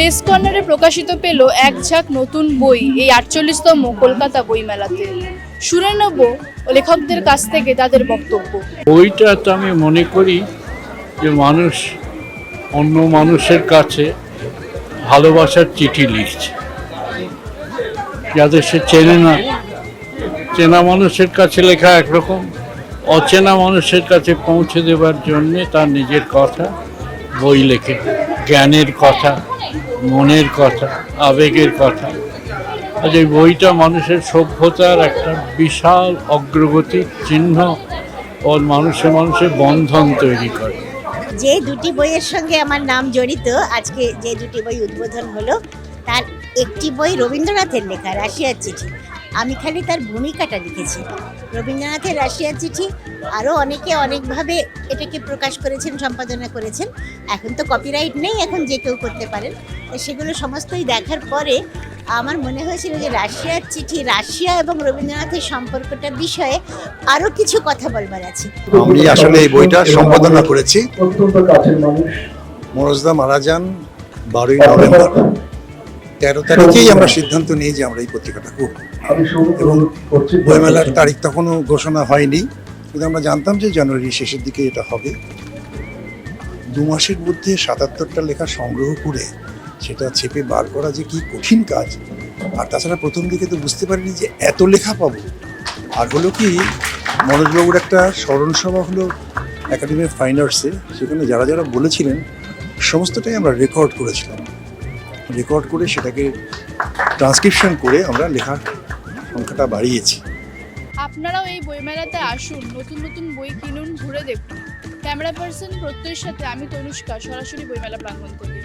Press কর্নারে প্রকাশিত পেল এক ঝাঁক নতুন বই, এই আটচল্লিশতম কলকাতা বইমেলাতে শুনে নেব লেখকদের কাছ থেকে তাদের বক্তব্য। বইটা তো আমি মনে করি যে মানুষ, অন্য মানুষের কাছে ভালোবাসার চিঠি লিখছে। যাদের সে চেনে না, চেনা মানুষের কাছে লেখা একরকম, অচেনা মানুষের কাছে পৌঁছে দেবার জন্যে তার নিজের কথা। বই লেখে। জ্ঞানের কথা, মনের কথা, আবেগের কথা। আজ এই বইটা মানুষের সভ্যতার একটা বিশাল অগ্রগতির চিহ্ন ও মানুষে মানুষে বন্ধন তৈরি করে। যে দুটি বইয়ের সঙ্গে আমার নাম জড়িত, আজকে যে দুটি বই উদ্বোধন হলো, তার একটি বই রবীন্দ্রনাথের লেখা, রাশিয়ার চিঠি। আমি খালি তার ভূমিকাটা লিখেছি। রবীন্দ্রনাথের রাশিয়ার চিঠি আরও অনেকে অনেকভাবে এটাকে প্রকাশ করেছেন সম্পাদনা করেছেন। এখন তো কপিরাইট নেই এখন যে কেউ করতে পারেন। তো সেগুলো সমস্তই দেখার পরে আমার মনে হয়েছিল যে রাশিয়ার চিঠি রাশিয়া এবং রবীন্দ্রনাথের সম্পর্কটা বিষয়ে আরও কিছু কথা বলবার আছে। আমি আসলে এই বইটা সম্পাদনা করেছি। অত্যন্ত মনোজদা মারা যান বারোই নভেম্বর। তেরো তারিখেই আমরা সিদ্ধান্ত নিই যে আমরা এই পত্রিকাটা করব। এবং বইমেলার তারিখ তখনও ঘোষণা হয়নি। কিন্তু আমরা জানতাম যে জানুয়ারি শেষের দিকে এটা হবে। দু মাসের মধ্যে সাতাত্তরটা লেখা সংগ্রহ করে সেটা ছেপে বার করা যে কি কঠিন কাজ। আর তাছাড়া প্রথম দিকে তো বুঝতে পারিনি যে এত লেখা পাবো। আর হলো কি মনোজবাবুর একটা স্মরণ সভা হলো একাডেমি অফ ফাইন আর্টসে সেখানে যারা যারা বলেছিলেন সমস্তটাই আমরা রেকর্ড করেছিলাম। রেকর্ড করে সেটাকে ট্রান্সক্রিপশন করে আমরা লেখার সংখ্যাটা বাড়িয়েছি। আপনারাও এই বইমেলাতে আসুন, নতুন নতুন বই কিনুন, ঘুরে দেখুন। ক্যামেরা পার্সন প্রত্যয়ের সাথে আমি তনুষ্কা, সরাসরি বইমেলা প্রাঙ্গণ থেকে।